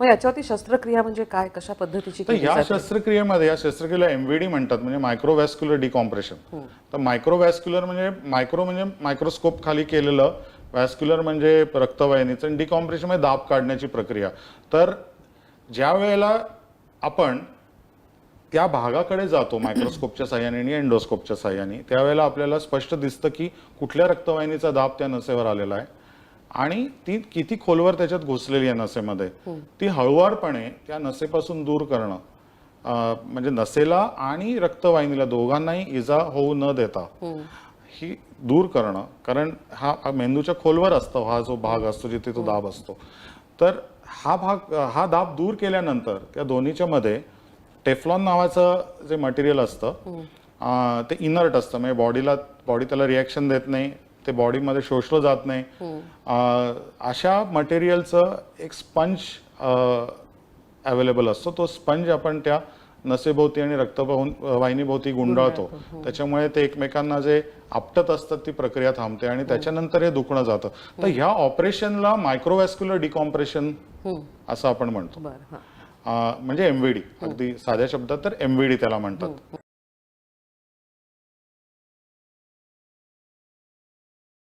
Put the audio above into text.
मग याच्यावरती शस्त्रक्रिया म्हणजे काय? कशा पद्धतीची तर केली ह्या जाते? शस्त्रक्रियेमध्ये या शस्त्रक्रियेला एमव्हीडी म्हणतात म्हणजे मायक्रोवॅस्क्युलर डिकॉम्प्रेशन तर मायक्रोवॅस्क्युलर म्हणजे मायक्रो म्हणजे मायक्रोस्कोप खाली केलेलं वॅस्क्युलर म्हणजे रक्तवाहिनीचं आणि डिकॉम्प्रेशन म्हणजे दाब काढण्याची प्रक्रिया. तर ज्या वेळेला आपण त्या भागाकडे जातो मायक्रोस्कोपच्या साह्याने आणि एंडोस्कोपच्या साह्याने त्यावेळेला आपल्याला स्पष्ट दिसतं की कुठल्या रक्तवाहिनीचा दाब त्या नसेवर आलेला आहे. आणि ती किती खोलवर त्याच्यात घुसलेली आहे नसेमध्ये ती हळुवारपणे त्या नसेपासून दूर करणं. म्हणजे नसेला आणि रक्तवाहिनीला दोघांनाही इजा होऊ न देता ही. दूर करणं कारण हा हा मेंदूच्या खोलवर असतो हा जो भाग असतो जिथे तो दाब असतो. तर हा भाग हा दाब दूर केल्यानंतर त्या दोन्हीच्या मध्ये टेफ्लॉन नावाचं जे मटेरियल असतं ते इनर्ट असतं म्हणजे बॉडीला बॉडी त्याला रिॲक्शन देत नाही ते बॉडीमध्ये शोषलं जात नाही. अं, अशा मटेरियलचं एक स्पंज अवेलेबल असतो. तो स्पंज आपण त्या नसेभोवती आणि रक्तवाहिनीभोवती गुंडाळतो. त्याच्यामुळे ते एकमेकांना जे आपटत असतात ती प्रक्रिया थांबते आणि त्याच्यानंतर हे दुखणं जातं. तर ह्या ऑपरेशनला मायक्रोवॅस्क्युलर डिकॉम्प्रेशन असं आपण म्हणतो. हां. म्हणजे एमव्हीडी अगदी साध्या शब्दात तर एमव्हीडी त्याला म्हणतात.